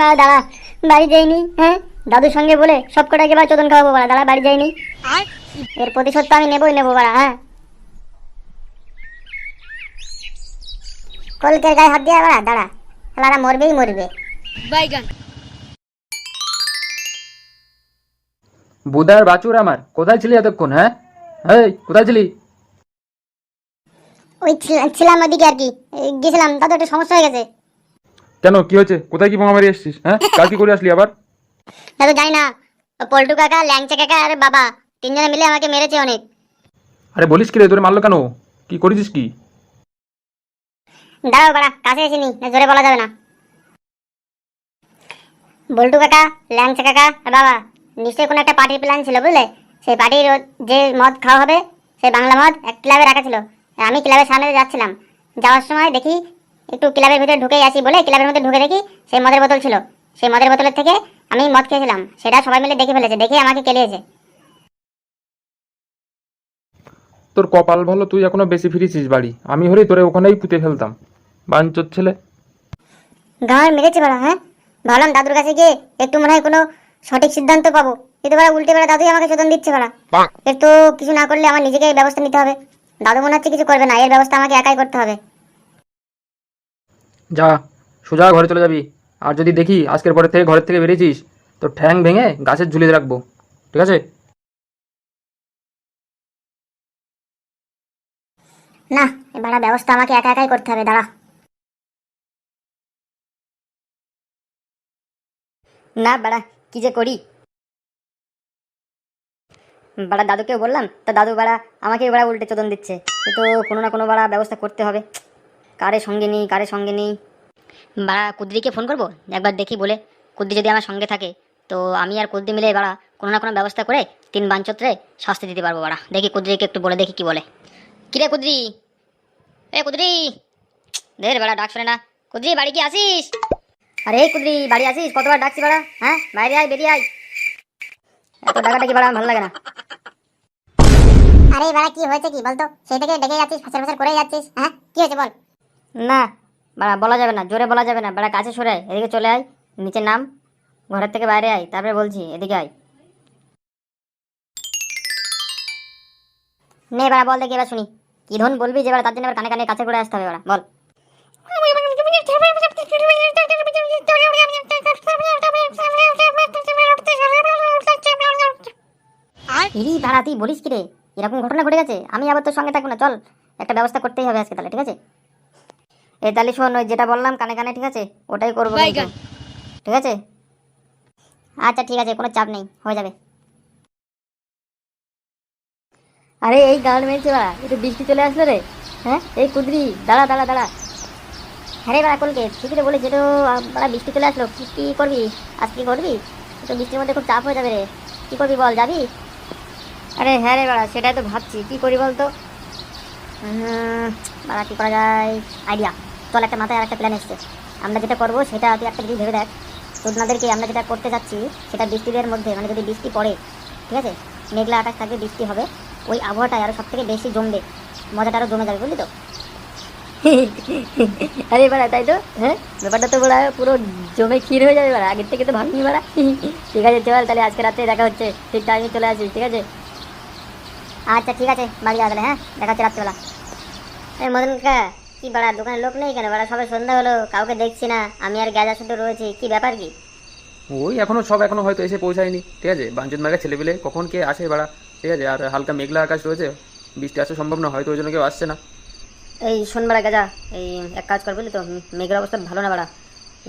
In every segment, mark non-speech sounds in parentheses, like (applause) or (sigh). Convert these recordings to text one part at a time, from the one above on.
বাড়া দাঁড়া। বাড়ি যাইনি হ্যাঁ? দাদুর সঙ্গে বলে সব কটাকে এবার চোদন খাওয়াবো বাড়া দাঁড়া বাড়ি যাইনি। এর প্রতিশোধ তো আমি নেবই নেব বাড়া হ্যাঁ? কলকের গায়ে হাত দিয়ে বাড়া দাঁড়া। মরবেই মরবে। বাইগান। বাছুর আমার। কোথায় ছিলি এতক্ষণ হ্যাঁ? এই কোথায় ছিলি? ওই ছিলাম ওদিকে আর কি। গেছিলাম দাদু একটা সমস্যা হয়ে গেছে। কেন? কি হয়েছে? কোথায় কি বোমা মারি এসছিস? হ্যাঁ? কাল কি করে আসলি আবার? দাদু জানি না। পল্টু কাকা ল্যাংচা কাকা আর বাবা তিনজনে মিলে আমাকে মেরেছে অনেক। আরে বলিস কি রে তোরে মারলো কেন? কি করেছিস কি? দাঁড়াও বাড়া কাছে এসিনি না জোরে বলা যাবে না। বল্টু কাকা ল্যাংচা কাকা আর বাবা নিশ্চয়ই কোনো একটা পার্টির প্ল্যান ছিল বুঝলে? সেই পার্টির যে মদ খাওয়া হবে সেই বাংলা মদ এক ক্লাবে রাখা ছিল। আমি ক্লাবের সামনে যাচ্ছিলাম। যাওয়ার সময় দেখি একটু ক্লাবের ভিতরে ঢুকে আসি বলে ক্লাবের মধ্যে ঢুকে দেখি সেই মদের বোতল ছিল। সেই মদের বোতলের থেকে আমি মদ খেয়েছিলাম। সেটা সবাই মিলে দেখে ফেলেছে দেখে আমাকে কেলিয়েছে। তোর কপাল ভালো তুই এখনও বেশি ফিরেছিস বাড়ি। আমি হলেই তোরে ওখানেই পুঁতে ফেলতাম। বাঞ্চোর ছেলে। গাঁয়ের মেরেছে বাড়া হ্যাঁ? ভাবলাম দাদুর কাছে গিয়ে একটু মনে হয় কোনো সঠিক সিদ্ধান্ত পাবো। কিন্তু বাড়া উল্টে বেড়া দাদুই আমাকে চোদন দিচ্ছে বাড়া। এর তো কিছু না করলে আমার নিজেকে ব্যবস্থা নিতে হবে। দাদু মনে হচ্ছে কিছু করবে না এর ব্যবস্থা আমাকে একাই করতে হবে। যা, সোজা ঘরে চলে যাবি। আর যদি দেখি আজকের পরের থেকে ঘরের থেকে বেরিয়েছিস, তো ঠ্যাং ভেঙে গাছের ঝুলিয়ে রাখব। ঠিক আছে? না, এবার ব্যবস্থা আমাকে একা একাই করতে হবে, দাঁড়া। না, বাড়া, কি যে করি? বাড়া দাদুকে বললাম, তা দাদু বাড়া আমাকে বাড়া উল্টে চোদন দিচ্ছে। তো কোনো না কোনো বাড়া ব্যবস্থা করতে হবে। কারে সঙ্গে নেই, কারে সঙ্গে নেই। বাড়া কুদ্রিকে ফোন করব? একবার দেখি বলে। কুদ্রি যদি আমার সঙ্গে থাকে, তো আমি আর কুদ্রি মিলে বাড়া কোনো না কোনো ব্যবস্থা করে তিন বাঞ্চত্রে শাস্তি দিতে পারব বাড়া। দেখি কুদ্রিকে একটু বলে, দেখি কি বলে। কিরে কুদ্রি? এ কুদ্রি! দের বাড়া, ডাক শোনে না। কুদ্রি, বাড়ি কি আসিস আরে কুদ্রি, বাড়ি আসিস কতবার ডাকছি বাড়া হ্যাঁ? বাইরে আয়, বেরিয়ে আয়। এত ডাকাটা কি বাড়া, ভালো লাগে না। আরে বাড়া, কি হয়েছে কি বলতো? সেই থেকে ডেকে যাচ্ছিস, ফাঁসার ফাঁসার করে যাচ্ছিস হ্যাঁ? কি হয়েছে বল? না, বাড়া, বলা যাবে না, জোরে বলা যাবে না। বাড়া, কাছে সরে আয়, এদিকে চলে আয়, নিচে নাম, ঘরের থেকে বাইরে আয়, তারপরে বলছি, এদিকে আয়। নে বাড়া, বল দেখি এবার শুনি। কি ধন বলবি যে তার জন্য এবার কানে কানে কাছে করে আসতে হবে এবার বল। ইরি ভাড়া তুই বলিস কি রে? এরকম ঘটনা ঘটে গেছে? আমি আবার তোর সঙ্গে থাকব না, চল, একটা ব্যবস্থা করতেই হবে আজকে তাহলে, ঠিক আছে? এ তাহলে শোন ওই যেটা বললাম কানে কানে ঠিক আছে? ওটাই করব। ঠিক আছে? আচ্ছা ঠিক আছে কোনো চাপ নেই হয়ে যাবে। আরে এই গান মেরেছে বাড়া একটু বৃষ্টি চলে আসলো রে। হ্যাঁ? এই কুদরি দাঁড়া দাঁড়া দাঁড়া। হ্যাঁ রে বাড়া কলকে ঠিকই তো বলেছি তো বাড়া বৃষ্টি চলে আসলো। কি কি করবি? আজ কি করবি? তো বৃষ্টির মধ্যে খুব চাপ হয়ে যাবে রে। কি করবি বল যাবি? আরে হ্যাঁ রে বাড়া সেটাই তো ভাবছি। কি করি বল তো উম, বাড়া কি করা যায়? আইডিয়া। চল একটা মাথায় আর একটা প্ল্যান এসছে। আমরা যেটা করব সেটা তুই একটা যদি ভেবে দেখ। চোদনাদেরকে আমরা যেটা করতে যাচ্ছি সেটা বৃষ্টিদের মধ্যে মানে যদি বৃষ্টি পড়ে ঠিক আছে? মেঘলা আকাশ থাকবে বৃষ্টি হবে। ওই আবহাওয়াটাই আরও সব থেকে বেশি জমবে। মজাটা আরও জমে যাবে বুঝলি তো? (laughs) আরে বাড়া তাই তো? হ্যাঁ? ব্যাপারটা তো বড়া পুরো জমে ক্ষীর হয়ে যাবে বাড়া। আগের থেকে তো ভাবিনি বাড়া। (laughs) ঠিক আছে চল তাহলে আজকে রাত্রে দেখা হচ্ছে। ঠিক টাইমে চলে আসিস ঠিক আছে? আচ্ছা ঠিক আছে। বাড়ি আসলে হ্যাঁ? দেখা হচ্ছে রাত্রেবেলা। এই মদন কা কি বাড়া দোকানে লোক নেই কেন? বাড়া সবাই সন্ধ্যা হলো কাউকে দেখছি না। আমি আর গ্যাজা শুধু রয়েছি কি ব্যাপার কি? ওই এখনও সব এখনও হয়তো এসে পৌঁছায়নি। ঠিক আছে বাঞ্চন মার্গের ছেলেপেলে কখন কে আসে বাড়া? ঠিক আছে আর হালকা মেঘলা আকাশ রয়েছে বৃষ্টি আসা সম্ভব না হয়তো ওই জন্য কেউ আসছে না। এই শোন বাড়া গাজা এই এক কাজ কর বুঝলি তো মেঘের অবস্থা ভালো না বাড়া।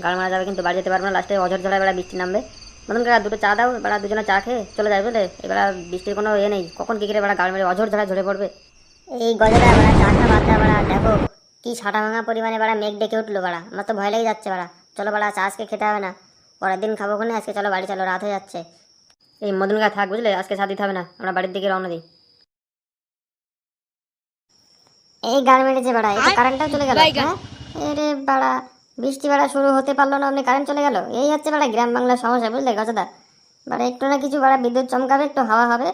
গাড় মারা যাবে কিন্তু বাড়ি যেতে পারবে না লাস্টে অঝর ঝড়ায় বেড়া বৃষ্টি নামবে। মতন কাকা দুটো চা দাও বেড়া দুজনে চা খেয়ে চলে যাবে বুঝলে? এবার বৃষ্টির কোনো ইয়ে নেই কখন কি করে বেড়া গাড় মেরে অঝর ঝড়ায় ঝরে পড়বে? এই গজরা বেড়া চা খা বাদ বেড়া দেখো। কি ছাটা ভাঙা পরিমাণে বাড়া মেঘ ডেকে উঠল বাড়া? আমার তো ভয় লেগে যাচ্ছে বাড়া। চলো বাড়া চা আজকে খেতে হবে না। পরের দিন খাব কোনে আজকে চলো বাড়ি চলো রাত হয়ে যাচ্ছে। এই মদন গা থাক বুঝলে? আজকে চা দিতে হবে না। আমরা বাড়ির দিকে রওনা দিই। এই গান মেরেছে বেড়া এই কারেন্টটাও চলে গেল। হ্যাঁ? এরে বাড়া বৃষ্টি বেড়া শুরু হতে পারল না আপনি কারেন্ট চলে গেল। এই হচ্ছে বেড়া গ্রাম বাংলার সমস্যা বুঝলে গাছদা বাড়া একটু না কিছু বাড়া বিদ্যুৎ চমকাবে একটু হাওয়া হবে।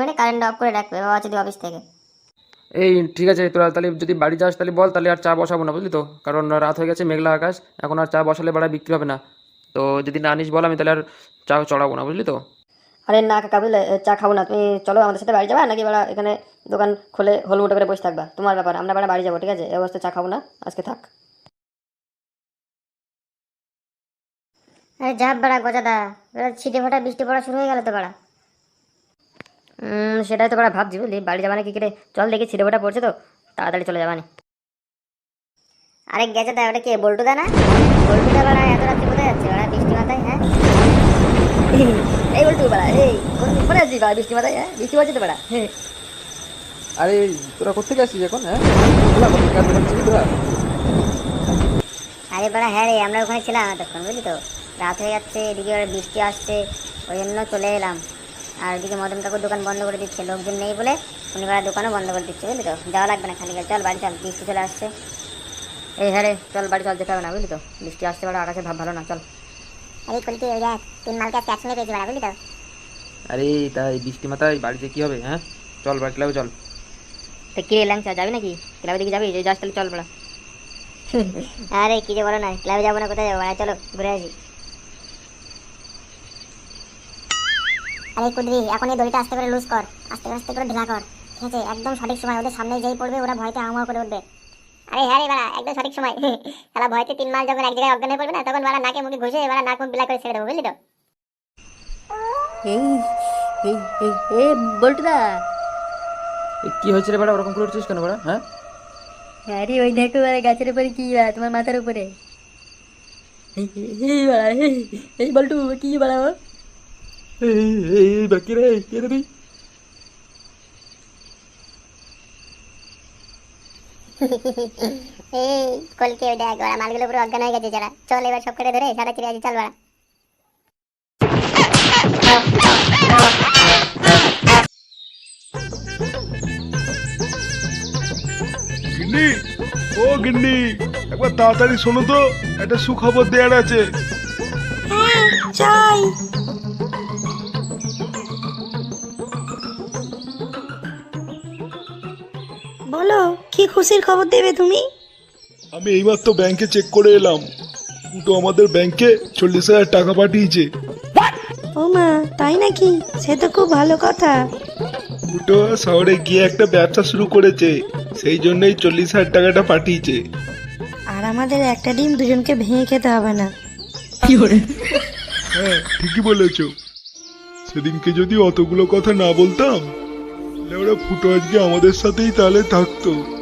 মেরে কারেন্ট অফ করে রাখবে বাবা যদি অফিস থেকে। এই ঠিক আছে তোরা তাহলে যদি বাড়ি যাস তাহলে বল তাহলে আর চা বসাবো না বুঝলি তো? কারণ রাত হয়ে গেছে মেঘলা আকাশ এখন আর চা বসালে বাড়া বিক্রি হবে না। তো যদি না আনিস বল আমি তাহলে আর চা চড়াবো না বুঝলি তো? আরে না কাকা বুঝলে চা খাব না তুমি চলো আমাদের সাথে বাড়ি যাবা নাকি বাড়া এখানে দোকান খুলে হলমুটো করে বসে থাকবা? তোমার ব্যাপার আমরা বাড়া বাড়ি যাব ঠিক আছে? এই অবস্থায় চা খাব না আজকে থাক। আরে যা বাড়া গজাদা ছিটে ফাটা বৃষ্টি পড়া শুরু হয়ে গেল তো বাড়া। সেটাই তো বাড়া ভাবছি বুঝলি। বাড়ি যাবা না কি করে চল দেখি ছিটে ফাটা পড়ছে তো। তাড়াতাড়ি চলে যাবানি আরে গেছে দা ওটা কে? বল্টু দা না? বল্টু দা বাড়া এত রাত্রে কোথায় যাচ্ছে? বাড়া বৃষ্টি মাথায় হ্যাঁ? (laughs) এই বল্টু বাড়া এই কোন কোথায় আছিস বাড়া বৃষ্টি মাথায় হ্যাঁ? বৃষ্টি পড়ছে তো বাড়া হ্যাঁ আরে তোরা কোথেকে আসছিস এখন হ্যাঁ? তোরা আরে বাড়া হ্যাঁ রে আমরা ওখানে ছিলাম এতক্ষণ বুঝলি তো? রাত হয়ে যাচ্ছে এদিকে বৃষ্টি আসছে ওই জন্য চলে এলাম। আর ওদিকে মদন কাকুর দোকান বন্ধ করে দিচ্ছে লোকজন নেই বলে উনি বাড়া দোকানও বন্ধ করে দিচ্ছে বুঝলি তো? যাওয়া লাগবে না খালি চল বাড়ি চল বৃষ্টি চলে আসছে। এই হ্যাঁ রে চল বাড়ি চল যেতে হবে না বুঝলি তো? বৃষ্টি আসছে বাড়া আকাশে ভাব ভালো না চল। আরে কলিতে ওই দেখ তিন মালকে আজকে একসঙ্গে পেয়েছি বাড়া বুঝলি তো? আরে তাই বৃষ্টি মাথায় বাড়িতে কি হবে হ্যাঁ? চল বাড়ি ক্লাবে চল। তো কি ল্যাংচা যাবি নাকি? ক্লাবের দিকে যাবি? যাস তাহলে চল বড়া (laughs) আরে কি যে বলো না ক্লাবে যাব না কোথায় যাব? চলো ঘুরে আসি। আরে কুদরি এখন এই দড়িটা আস্তে করে লুজ কর। আস্তে করে আস্তে করে ঢিলা কর। ঠিক আছে? একদম সঠিক সময়। ওদের সামনে যেই পড়বে ওরা ভয়তে হাওয়া করে উঠবে। আরে হ্যাঁ রে বাড়া একদম সঠিক সময়। (laughs) তারা ভয়তে তিন মাস যখন এক জায়গায় অজ্ঞান হয়ে পড়বে না তখন বাড়া নাকে মুখে ঘুষে বাড়া নাক মুখ বিলা করে ছেড়ে দেবো বুঝলি তো? এই এই এই এ বল্টুদা। কি হয়েছে রে বেড়া? ওরকম করে উঠছিস কেন বেড়া? হ্যাঁ? আরে ওই দেখো বাড়া গাছের উপরে কি বাড়া তোমার মাথার উপরে। এই, বাড়া এই, এই বল্টু কি বাড়া ও? এই বাকি রে কে রে এই কলকে ওই দেখ মালগুলো পুরো অজ্ঞান হয়ে গেছে যারা চল এবার সব করে ধরে সারা চিড়ে আছে চল বাড়া গিন্নি, ও গিন্নি, একবার তাড়াতাড়ি শোনো তো, একটা সুখবর দেওয়ার আছে। চল বলো কি খুশির খবর দেবে তুমি? আমি এইমাত্র ব্যাংকে চেক করে এলাম। দুটো আমাদের ব্যাংকে চল্লিশ হাজার টাকা পাঠিয়েছে। ও মা তাই নাকি? সে তো খুব ভালো কথা। দুটো শহরে গিয়ে একটা ব্যবসা শুরু করেছে সেই জন্যই চল্লিশ হাজার টাকাটা পাঠিয়েছে। আর আমাদের একটা ডিম দুজনকে ভেঙে খেতে হবে না। কি করে? হ্যাঁ ঠিকই বলেছ। সেদিনকে যদি অতগুলো কথা না বলতাম ওরা ফুটো আজকে আমাদের সাথেই তাহলে থাকতো।